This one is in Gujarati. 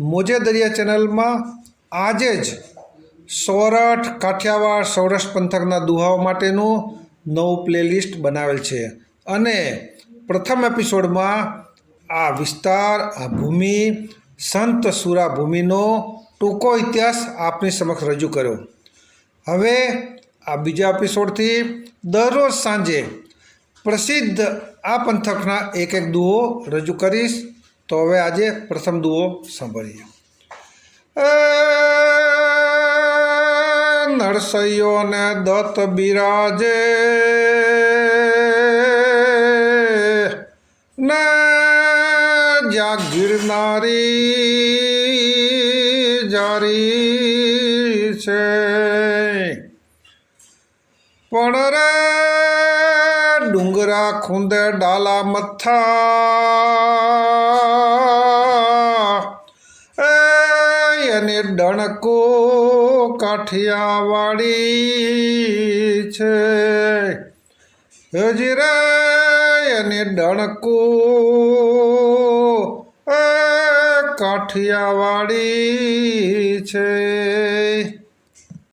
મોજે દરિયા ચેનલમાં આજે જ સોરઠ કાઠિયાવાડ સૌરાષ્ટ્ર પંથકના દુહાઓ માટેનું નવું પ્લેલિસ્ટ બનાવેલ છે. અને પ્રથમ એપિસોડમાં આ વિસ્તાર, આ ભૂમિ, સંત સુરા ભૂમિનો ટૂંકો ઇતિહાસ આપની સમક્ષ રજૂ કર્યો. હવે આ બીજા એપિસોડથી દરરોજ સાંજે પ્રસિદ્ધ આ પંથકના એક એક દુહો રજૂ કરીશ. તો હવે આજે પ્રથમ દુઓ સાંભળીએ. એ નરસૈયો ને દત્ત બિરાજે. ને જ્યાં ગિરનારી જારી છે. પણ રે ડુંગરા ખૂંદે ડાલા મથા. એને ડણકો કાઠિયાવાડી છે. હજી રે એને ડણકો કાઠિયાવાડી છે.